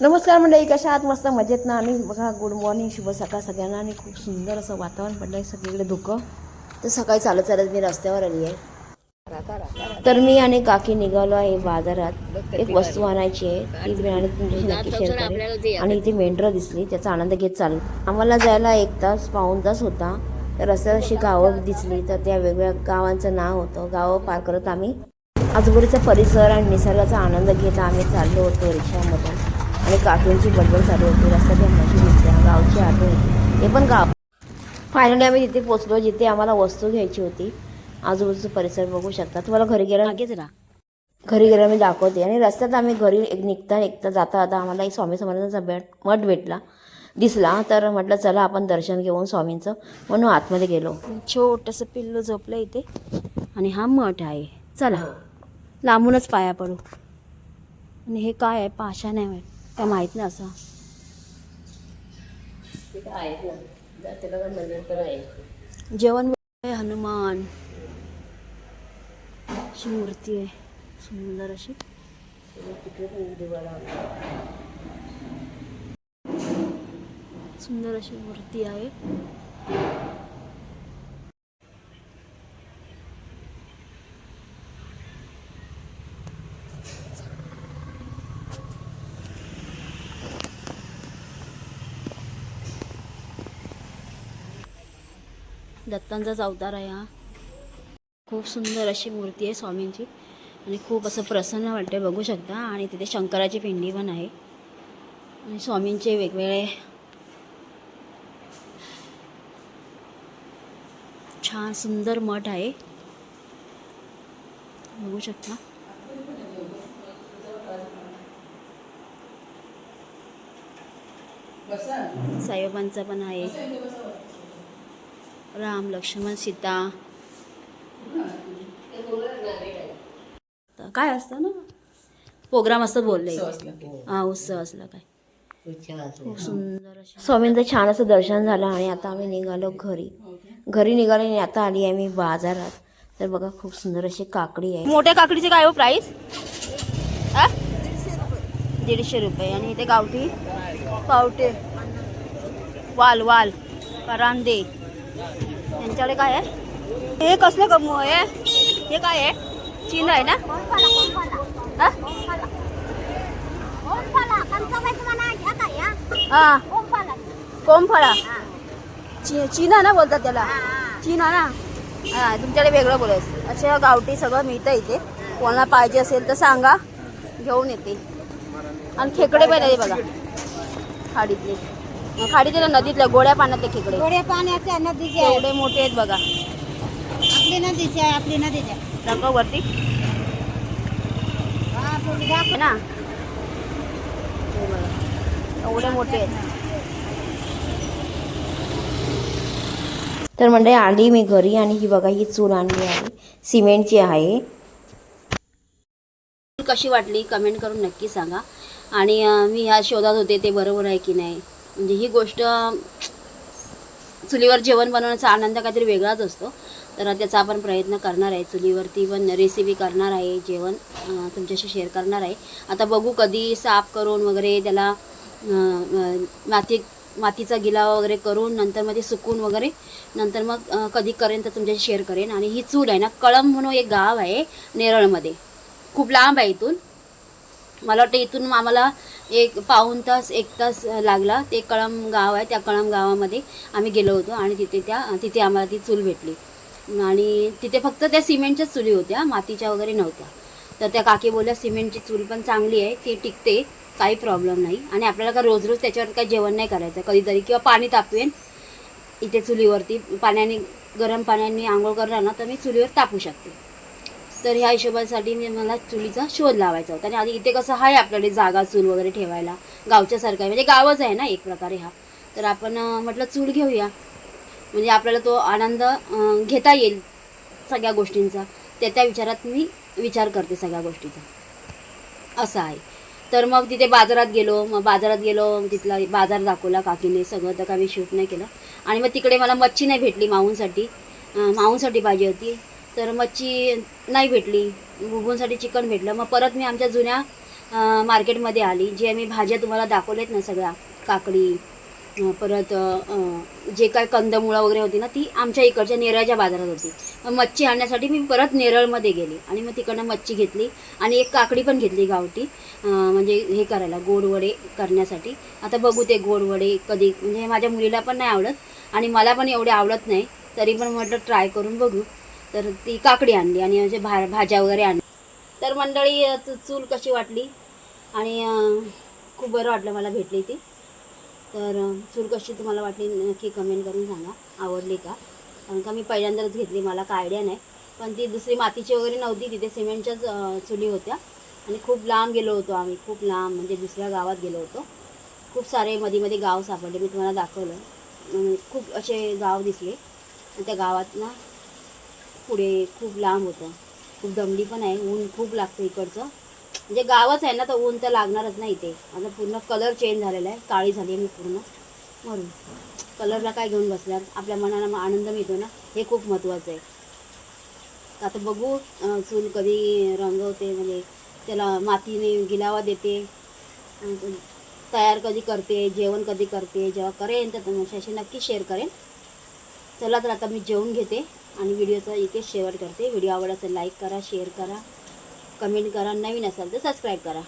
नमस्कार मंडळी कशा आहात? मस्त मजेत ना आणि बघा गुड मॉर्निंग शुभ सकाळ सगळ्यांना. आणि खूप सुंदर असं वातावरण पडलं आहे सगळीकडे धुकं. तर सकाळी चालत चालत मी रस्त्यावर आली आहे. तर मी आणि काकी निघालो आहे बाजारात. एक वस्तू आणायची आहे. ती मी आणि तुमच्याशी नक्की शेअर करेन. आणि इथे मेंढरं दिसली. त्याचा आनंद घेत चालू आम्हाला जायला एक तास पाऊण तास होता. तर रस्त्यात अशी गावं दिसली. तर त्या वेगवेगळ्या गावांचं नाव होतं. गावं पार करत आम्ही आजूबाजूचा परिसर आणि निसर्गाचा आनंद घेत आम्ही चाललो होतो रिक्षामधून. आणि काकींची बडबड चालू होती. रस्त्यात त्या म्हशी दिसल्या गावची आठवण होती. ते पण गाव. फायनली आम्ही तिथे पोचलो जिथे आम्हाला वस्तू घ्यायची होती. आजूबाजूचा परिसर बघू शकता. तुम्हाला घरी गेला मागेच राहा घरी गेल्यावर मी दाखवते. आणि रस्त्यात आम्ही घरी एक निघता निघता जाता जाता आम्हाला एक स्वामी समर्थांचा बेट मठ भेटला. दिसला. तर म्हटलं चला आपण दर्शन घेऊन स्वामींचं. म्हणून आतमध्ये गेलो. छोटंसं पिल्लू झोपलं इथे. आणि हा मठ आहे. चला. लांबूनच पाया पडू. आणि हे काय आहे? पाशा नाही माहीत काय माहीत नाही असं. जेवण आहे हनुमान. अशी मूर्ती आहे. सुंदर अशी. सुंदर अशी मूर्ती आहे. दत्तांचाच अवतार आहे हा. खूप सुंदर अशी मूर्ती आहे स्वामींची. आणि खूप असं प्रसन्न वाटते बघू शकता. आणि तिथे शंकराची पिंडी पण आहे. आणि स्वामींचे वेगवेगळे छान सुंदर मठ आहे. बघू शकता. साईबाबांचा पण आहे. राम लक्ष्मण सीता. काय असतं ना? प्रोग्राम असतं बोलले. हा उत्सव असला काय. खूप सुंदर स्वामींचं छान असं दर्शन झालं आणि आता आम्ही निघालो घरी. घरी निघालो आणि आता आली आहे मी बाजारात. तर बघा खूप सुंदर अशी काकडी आहे. मोठ्या काकडीचे काय हो प्राईस दीडशे रुपये. आणि इथे गावठी? पावटे. वाल वाल. परांदे त्यांच्याकडे काय आहे? हे कसलं कमू आहे? हे काय आहे? चीन आहे ना? हा? कोंबफळा ची चीना ना बोलतात त्याला? चीना ना? हा तुमच्याकडे वेगळं बोलायचं. अशा गावठी सगळं मिळतं इथे. कोणाला पाहिजे असेल तर सांगा. घेऊन येते. आणि खेकडे पण आहे बघा. खाडीतले. खाडीतले ना नदीतल्या गोड्या पाण्यातले खेकडे. गोड्या पाण्याच्या नदीचे आहे. एवढे मोठे आहेत बघा. आपली नदीचे आहे आपली नदीचे आहे. दाखव वरती. हा, पूर्ण दाखव. आहे ना. हे बघा. एवढे मोठे आहेत. तर म्हणजे आली मी घरी आणि ही बघा ही चूल आणली आहे. सिमेंटची आहे. कशी वाटली? कमेंट करून नक्की सांगा. आणि अं, मी ह्या शोधात होते ते बरोबर आहे की नाही? म्हणजे ही गोष्ट चुलीवर जेवण बनवण्याचा आनंद काहीतरी वेगळाच असतो. तर त्याचा आपण प्रयत्न करणार आहे. चुलीवरती पण रेसिपी करणार आहे जेवण तुमच्याशी शेअर करणार आहे. आता बघू कधी साफ करून वगैरे त्याला माती मातीचा गिला वगैरे करून नंतर मग ते सुकून वगैरे नंतर मग कधी करेन तर तुमच्याशी शेअर करेन. आणि ही चूल आहे ना कळम म्हणून एक गाव आहे नेरळमध्ये. खूप लांब आहे इथून. मला वाटतं इथून आम्हाला एक पाऊण तास एक तास लागला. ते कळम गाव आहे. त्या कळम गावामध्ये आम्ही गेलो होतो आणि तिथे त्या तिथे आम्हाला ती चूल भेटली. आणि तिथे फक्त त्या सिमेंटच्याच चुली होत्या. मातीच्या वगैरे नव्हत्या. तर त्या काकी बोलल्या सिमेंटची चूल पण चांगली आहे. ती टिकते. काही प्रॉब्लेम नाही. आणि आपल्याला का रोज रोज त्याच्यावर काही जेवण नाही करायचं. कधीतरी किंवा पाणी तापवेन इथे चुलीवरती. पाण्याने गरम पाण्याने आंघोळ करणार ना तर मी चुलीवर तापू शकते. तर ह्या हिशोबासाठी मी मला चुलीचा शोध लावायचा होता. आणि आधी इथे कसं आहे आपल्याकडे जागा चूल वगैरे ठेवायला. गावच्यासारखं आहे म्हणजे गावच आहे ना एक प्रकारे हा तर आपण म्हटलं चूल घेऊया. म्हणजे आपल्याला तो आनंद घेता येईल सगळ्या गोष्टींचा. त्या त्या विचारात मी विचार करते सगळ्या गोष्टीचा. असं आहे. तर मग तिथे बाजारात गेलो. मग बाजारात गेलो. तिथला बाजार दाखवला काकीने. सगळं तर काय मी शूट नाही केलं. आणि मग तिकडे मला मच्छी नाही भेटली माऊंसाठी. माऊंसाठी पाहिजे होती. तर मच्छी नाही भेटली. बुबूंसाठी चिकन भेटलं. मग परत मी आमच्या जुन्या मार्केटमध्ये आली जे मी भाज्या तुम्हाला दाखवल्यात ना सगळ्या काकडी परत जे काय कंदमुळं वगैरे होती ना ती आमच्या इकडच्या नेरळच्या बाजारात होती. मग मच्छी आणण्यासाठी मी परत नेरळमध्ये गेली आणि मग तिकडनं मच्छी घेतली आणि एक काकडी पण घेतली गावठी म्हणजे हे करायला गोडवडे करण्यासाठी. आता बघू ते गोडवडे कधी म्हणजे माझ्या मुलीला पण नाही आवडत आणि मला पण एवढे आवडत नाही तरी पण म्हटलं ट्राय करून बघू. तर ती काकडी आणली आणि म्हणजे भा भाज्या वगैरे आणली तर मंडळी चूल कशी वाटली? आणि खूप बरं वाटलं मला भेटली ती. तर चूल कशी तुम्हाला वाटली नक्की कमेंट करून सांगा. आवडली का? कारण का मी पहिल्यांदाच घेतली मला काय आयडिया नाही. पण ती दुसरी मातीची वगैरे नव्हती तिथे सिमेंटच्याच चुली होत्या. आणि खूप लांब गेलो होतो आम्ही खूप लांब म्हणजे दुसऱ्या गावात गेलो होतो. खूप सारे मध्ये मध्ये गाव सापडले मी तुम्हाला दाखवलं. खूप असे गाव दिसले. त्या गावात ना पुढे खूप लांब होतं. खूप दमडी पण आहे ऊन खूप लागतं इकडचं. म्हणजे गावच आहे ना तर ऊन तर लागणारच नाही इथे. आता पूर्ण कलर चेंज झालेला आहे काळी झाली आहे मी पूर्ण. म्हणून कलरला काय घेऊन बसल्यात आपल्या मनाला मग आनंद मिळतो ना हे खूप महत्त्वाचं आहे. आता बघू चूल कधी रंगवते म्हणजे त्याला मातीने गिलावा देते. तयार कधी करते जेवण कधी करते जेव्हा करेन तर तुमच्याशी नक्की शेअर करेन. चला तर आता मी जेवून घेते आणि व्हिडिओचा इथे शेवट करते. व्हिडिओ आवड असेल लाईक करा शेअर करा कमेंट करा नवीन असाल तर सबस्क्राईब करा.